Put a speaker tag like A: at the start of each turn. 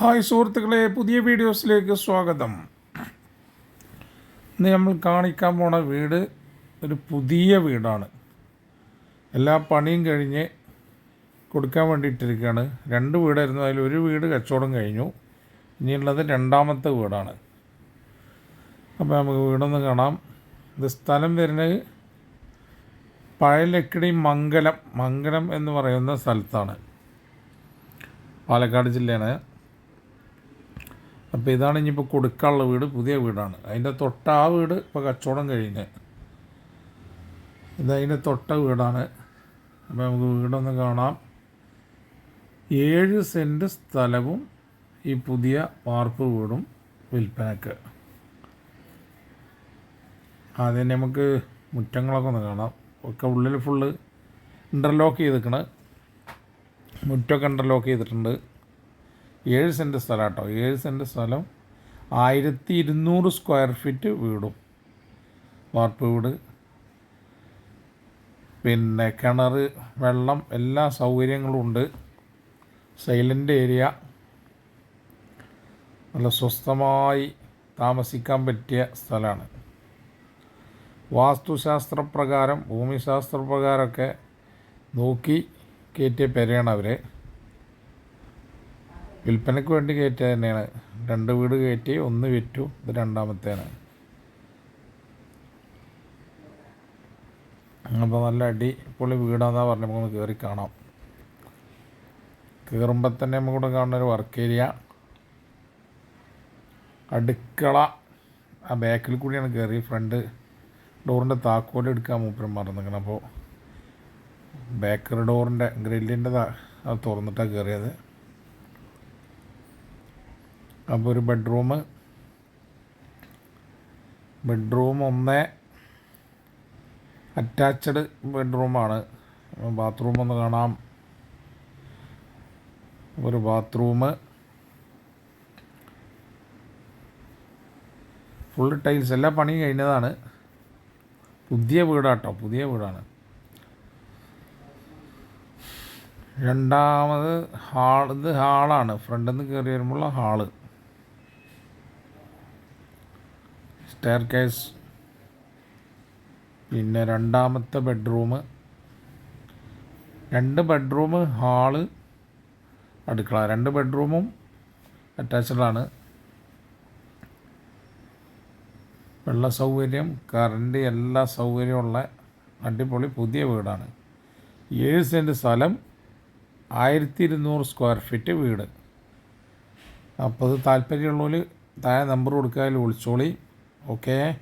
A: Hi സുഹൃത്തുക്കളെ പുതിയ വീഡിയോസിലേക്ക് സ്വാഗതം. ഇന്ന് നമ്മൾ കാണിക്കാൻ പോണ വീട് ഒരു പുതിയ വീടാണ്. എല്ലാ പണിയും കഴിഞ്ഞ് കൊടുക്കാൻ വേണ്ടിയിട്ടിരിക്കുകയാണ്. രണ്ട് വീടായിരുന്നു. അതിൽ ഒരു വീട് കച്ചവടം കഴിഞ്ഞു. ഇനിയുള്ളത് രണ്ടാമത്തെ വീടാണ്. അപ്പോൾ നമുക്ക് വീടൊന്ന് കാണാം. ഇത് സ്ഥലം വരുന്നത് പഴയലക്കിടി മംഗലം. മംഗലം എന്ന് പറയുന്ന സ്ഥലത്താണ്. പാലക്കാട് ജില്ലയാണ്. അപ്പോൾ ഇതാണ് ഇനിയിപ്പോൾ കൊടുക്കാനുള്ള വീട് പുതിയ വീടാണ്. അതിന്റെ തൊട്ട ആ വീട് ഇപ്പോൾ കച്ചവടം കഴിഞ്ഞ്. ഇതതിന്റെ തൊട്ട വീടാണ്. അപ്പോൾ നമുക്ക് വീടൊന്ന് കാണാം. ഏഴ് സെന്റ് സ്ഥലവും ഈ പുതിയ വാർപ്പ് വീടും വിൽപ്പനക്ക്. ആദ്യം നമുക്ക് മുറ്റങ്ങളൊക്കെ ഒന്ന് കാണാം. ഒക്കെ ഉള്ളിൽ ഫുള്ള് ഇന്റർലോക്ക് ചെയ്തിക്കണ് മുറ്റമൊക്കെ ഇന്റർലോക്ക് ചെയ്തിട്ടുണ്ട്. ഏഴ് സെന്റ് സ്ഥലം കേട്ടോ ഏഴ് സെന്റ് സ്ഥലം ആയിരത്തി ഇരുന്നൂറ് സ്ക്വയർ ഫീറ്റ് വീടും. വാർപ്പ് വീട്. പിന്നെ കിണർ വെള്ളം എല്ലാ സൗകര്യങ്ങളും ഉണ്ട്. Silent area. നല്ല സ്വസ്ഥമായി താമസിക്കാൻ പറ്റിയ സ്ഥലമാണ്. വാസ്തുശാസ്ത്രപ്രകാരം ഭൂമിശാസ്ത്രപ്രകാരമൊക്കെ നോക്കി കയറ്റിയ പെരയാണ് അവർ വിൽപ്പനയ്ക്ക് വേണ്ടി കയറ്റിയത് തന്നെയാണ്. രണ്ട് വീട് കയറ്റി ഒന്ന് വിറ്റു ഇത് രണ്ടാമത്തേന് അപ്പോൾ നല്ല അടി പൊളി വീടാന്നാ പറഞ്ഞ് നമുക്കൊന്ന് കയറി കാണാം. കയറുമ്പോൾ തന്നെ നമുക്കിവിടെ കാണുന്ന ഒരു വർക്ക് ഏരിയ അടുക്കള. ആ ബാക്കിൽ കൂടിയാണ് കയറി ഫ്രണ്ട് ഡോറിന്റെ താക്കോൽ എടുക്കാൻ മൂപ്പരം മറന്നിരിക്കണം. അപ്പോൾ ബേക്കറി ഡോറിന്റെ ഗ്രില്ലിന്റെ തുറന്നിട്ടാണ് കയറിയത് അപ്പോൾ ഒരു ബെഡ്റൂം ബെഡ്റൂം ഒന്ന്. അറ്റാച്ച്ഡ് ബെഡ്റൂമാണ്. ബാത്റൂം ഒന്ന് കാണാം. ഒരു ബാത്റൂം ഫുൾ ടൈൽസ്. എല്ലാ പണി കഴിഞ്ഞതാണ്. പുതിയ വീടാട്ടോ. പുതിയ വീടാണ്. രണ്ടാമത് ഹാൾ ഇത് ഹാളാണ്. ഫ്രണ്ടിൽ നിന്ന് കയറി വരുമ്പോഴുള്ള ഹാൾ. സ്റ്റെയർ കേസ് പിന്നെ രണ്ടാമത്തെ ബെഡ്റൂം രണ്ട് ബെഡ്റൂം ഹാൾ അടുക്കള. രണ്ട് ബെഡ്റൂമും അറ്റാച്ച്ഡാണ് വെള്ള സൗകര്യം കറണ്ട് എല്ലാ സൗകര്യമുള്ള അടിപൊളി പുതിയ വീടാണ്. ഏഴ് സെന്റ് സ്ഥലം ആയിരത്തി ഇരുന്നൂറ് സ്ക്വയർ ഫീറ്റ് വീട്. അപ്പോൾ അത് താല്പര്യമുള്ളവർ താഴെ നമ്പർ കൊടുക്കുക വിളിച്ചോളി. 오케이.